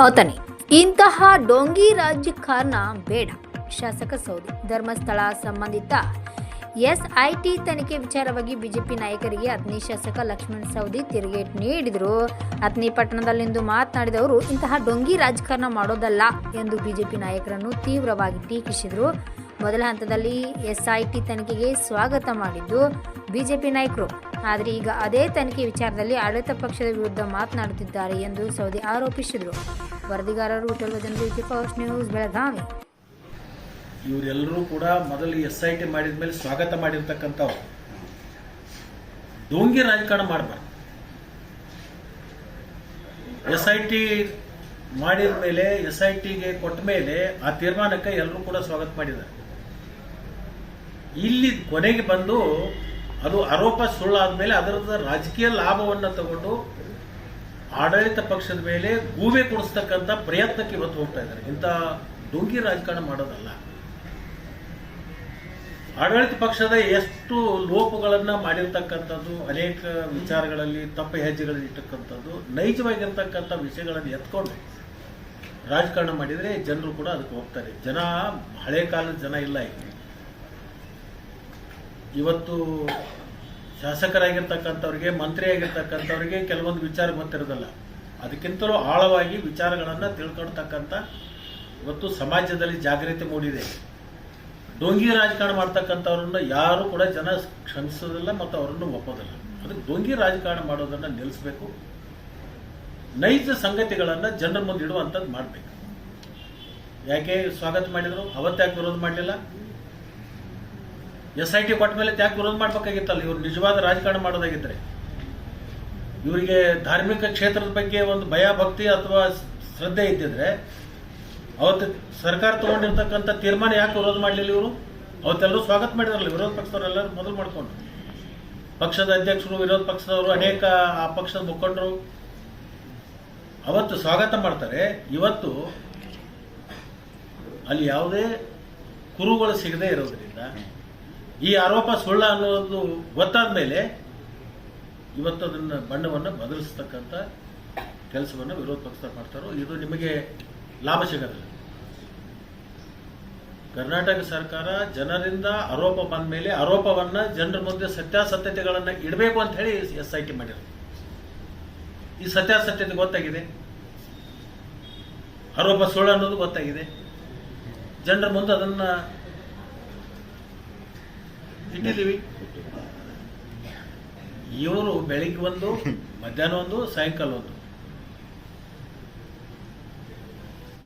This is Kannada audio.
ಆತನೇ. ಇಂತಹ ಡೋಂಗಿ ರಾಜಕಾರಣ ಬೇಡ. ಶಾಸಕ ಸೌದಿ, ಧರ್ಮಸ್ಥಳ ಸಂಬಂಧಿತ ಎಸ್ಐಟಿ ತನಿಖೆ ವಿಚಾರವಾಗಿ ಬಿಜೆಪಿ ನಾಯಕರಿಗೆ ಅತ್ನಿ ಶಾಸಕ ಲಕ್ಷ್ಮಣ್ ಸೌದಿ ತಿರುಗೇಟ್ ನೀಡಿದರು. ಅತ್ನಿ ಪಟ್ಟಣದಲ್ಲಿಂದು ಮಾತನಾಡಿದ ಅವರು ಇಂತಹ ಡೊಂಗಿ ರಾಜಕಾರಣ ಮಾಡೋದಲ್ಲ ಎಂದು ಬಿಜೆಪಿ ನಾಯಕರನ್ನು ತೀವ್ರವಾಗಿ ಟೀಕಿಸಿದರು. ಮೊದಲ ಹಂತದಲ್ಲಿ ಎಸ್ಐಟಿ ತನಿಖೆಗೆ ಸ್ವಾಗತ ಮಾಡಿದ್ದು ಬಿಜೆಪಿ ನಾಯಕರು. ಆದರೆ ಈಗ ಅದೇ ತನಿಖೆ ವಿಚಾರದಲ್ಲಿ ಆಡಳಿತ ಪಕ್ಷದ ವಿರುದ್ಧ ಮಾತನಾಡುತ್ತಿದ್ದಾರೆ ಎಂದು ಸೌದಿ ಆರೋಪಿಸಿದರು. ವರದಿಗಾರರು ಫಸ್ಟ್ ನ್ಯೂಸ್ ಬೆಳಗಾವಿ. ಇವರೆಲ್ಲರೂ ಕೂಡ ಮೊದಲು ಎಸ್ ಐ ಟಿ ಮಾಡಿದ ಮೇಲೆ ಸ್ವಾಗತ ಮಾಡಿರ್ತಕ್ಕಂಥವ್ರು. ಡೋಂಗಿ ರಾಜಕಾರಣ ಮಾಡಬಾರ್ದು. ಎಸ್ ಐ ಟಿ ಮಾಡಿದ ಮೇಲೆ, ಎಸ್ ಐ ಟಿಗೆ ಕೊಟ್ಟ ಮೇಲೆ ಆ ತೀರ್ಮಾನಕ್ಕೆ ಎಲ್ಲರೂ ಕೂಡ ಸ್ವಾಗತ ಮಾಡಿದ್ದಾರೆ. ಇಲ್ಲಿ ಕೊನೆಗೆ ಬಂದು ಅದು ಆರೋಪ ಸುಳ್ಳಾದ ಮೇಲೆ ಅದರದ ರಾಜಕೀಯ ಲಾಭವನ್ನು ತಗೊಂಡು ಆಡಳಿತ ಪಕ್ಷದ ಮೇಲೆ ಗೂಬೆ ಕೊಡಿಸ್ತಕ್ಕಂಥ ಪ್ರಯತ್ನಕ್ಕೆ ಇವತ್ತು ಹೋಗ್ತಾ ಇದ್ದಾರೆ. ಇಂಥ ಡೋಂಗಿ ರಾಜಕಾರಣ ಮಾಡೋದಲ್ಲ. ಆಡಳಿತ ಪಕ್ಷದ ಎಷ್ಟು ಲೋಪಗಳನ್ನು ಮಾಡಿರ್ತಕ್ಕಂಥದ್ದು, ಅನೇಕ ವಿಚಾರಗಳಲ್ಲಿ ತಪ್ಪು ಹೆಜ್ಜೆಗಳಲ್ಲಿ ಇಟ್ಟಕ್ಕಂಥದ್ದು, ನೈಜವಾಗಿರ್ತಕ್ಕಂಥ ವಿಷಯಗಳನ್ನು ಎತ್ಕೊಂಡು ರಾಜಕಾರಣ ಮಾಡಿದರೆ ಜನರು ಕೂಡ ಅದಕ್ಕೆ ಹೋಗ್ತಾರೆ. ಜನ ಹಳೆ ಕಾಲದ ಜನ ಇಲ್ಲ ಈಗ. ಇವತ್ತು ಶಾಸಕರಾಗಿರ್ತಕ್ಕಂಥವ್ರಿಗೆ, ಮಂತ್ರಿಯಾಗಿರ್ತಕ್ಕಂಥವ್ರಿಗೆ ಕೆಲವೊಂದು ವಿಚಾರ ಗೊತ್ತಿರೋದಲ್ಲ. ಅದಕ್ಕಿಂತಲೂ ಆಳವಾಗಿ ವಿಚಾರಗಳನ್ನು ತಿಳ್ಕೊಳ್ತಕ್ಕಂಥ ಇವತ್ತು ಸಮಾಜದಲ್ಲಿ ಜಾಗೃತಿ ಮೂಡಿದೆ. ಡೊಂಗಿ ರಾಜಕಾರಣ ಮಾಡ್ತಕ್ಕಂಥವ್ರನ್ನ ಯಾರು ಕೂಡ ಜನ ಕ್ಷಮಿಸೋದಿಲ್ಲ ಮತ್ತು ಅವರನ್ನು ಒಪ್ಪೋದಿಲ್ಲ. ಅದಕ್ಕೆ ಡೊಂಗಿ ರಾಜಕಾರಣ ಮಾಡೋದನ್ನು ನಿಲ್ಲಿಸಬೇಕು. ನೈಜ ಸಂಗತಿಗಳನ್ನು ಜನರ ಮುಂದೆ ಇಡುವಂಥದ್ದು ಮಾಡಬೇಕು. ಯಾಕೆ ಸ್ವಾಗತ ಮಾಡಿದರು? ಅವತ್ತ್ಯಾಕೆ ವಿರೋಧ ಮಾಡಲಿಲ್ಲ? ಎಸ್ ಐ ಟಿ ಕೊಟ್ಟ ಮೇಲೆ ಯಾಕೆ ವಿರೋಧ ಮಾಡ್ಬೇಕಾಗಿತ್ತಲ್ಲ, ಇವ್ರು ನಿಜವಾದ ರಾಜಕಾರಣ ಮಾಡೋದಾಗಿದ್ರೆ. ಇವರಿಗೆ ಧಾರ್ಮಿಕ ಕ್ಷೇತ್ರದ ಬಗ್ಗೆ ಒಂದು ಭಯ, ಭಕ್ತಿ ಅಥವಾ ಶ್ರದ್ಧೆ ಇದ್ದಿದ್ರೆ, ಅವತ್ತು ಸರ್ಕಾರ ತಗೊಂಡಿರ್ತಕ್ಕಂಥ ತೀರ್ಮಾನ ಯಾಕೆ ವಿರೋಧ ಮಾಡಲಿಲ್ಲ ಇವರು? ಅವತ್ತೆಲ್ಲರೂ ಸ್ವಾಗತ ಮಾಡಿದ್ರಲ್ಲ, ವಿರೋಧ ಪಕ್ಷದವರೆಲ್ಲರೂ ಮೊದಲು ಮಾಡ್ಕೊಂಡು. ಪಕ್ಷದ ಅಧ್ಯಕ್ಷರು, ವಿರೋಧ ಪಕ್ಷದವರು, ಅನೇಕ ಆ ಪಕ್ಷದ ಮುಖಂಡರು ಅವತ್ತು ಸ್ವಾಗತ ಮಾಡ್ತಾರೆ. ಇವತ್ತು ಅಲ್ಲಿ ಯಾವುದೇ ಕುರುಗಳು ಸಿಗದೇ ಇರೋದ್ರಿಂದ ಈ ಆರೋಪ ಸುಳ್ಳ ಅನ್ನೋದು ಗೊತ್ತಾದ ಮೇಲೆ ಇವತ್ತು ಅದನ್ನು ಬಣ್ಣವನ್ನು ಬದಲಿಸ್ತಕ್ಕಂಥ ಕೆಲಸವನ್ನು ವಿರೋಧ ಪಕ್ಷ ಮಾಡ್ತಾರೋ, ಇದು ನಿಮಗೆ ಲಾಭ ಸಿಗೋದಿಲ್ಲ. ಕರ್ನಾಟಕ ಸರ್ಕಾರ ಜನರಿಂದ ಆರೋಪ ಬಂದ ಮೇಲೆ ಆರೋಪವನ್ನ ಜನರ ಮುಂದೆ ಸತ್ಯಾಸತ್ಯತೆಗಳನ್ನು ಇಡಬೇಕು ಅಂತ ಹೇಳಿ ಎಸ್ ಐ ಟಿ ಮಾಡಿರೋದು ಈ ಸತ್ಯಾಸತ್ಯತೆ ಗೊತ್ತಾಗಿದೆ. ಆರೋಪ ಸುಳ್ಳು ಅನ್ನೋದು ಗೊತ್ತಾಗಿದೆ. ಜನರ ಮುಂದೆ ಅದನ್ನ ಇಟ್ಟಿದ್ದೀವಿ. ಇವರು ಬೆಳಿಗ್ಗೆ ಒಂದು ಮಧ್ಯಾಹ್ನ ಒಂದು ಸಾಯಂಕಾಲ ಒಂದು.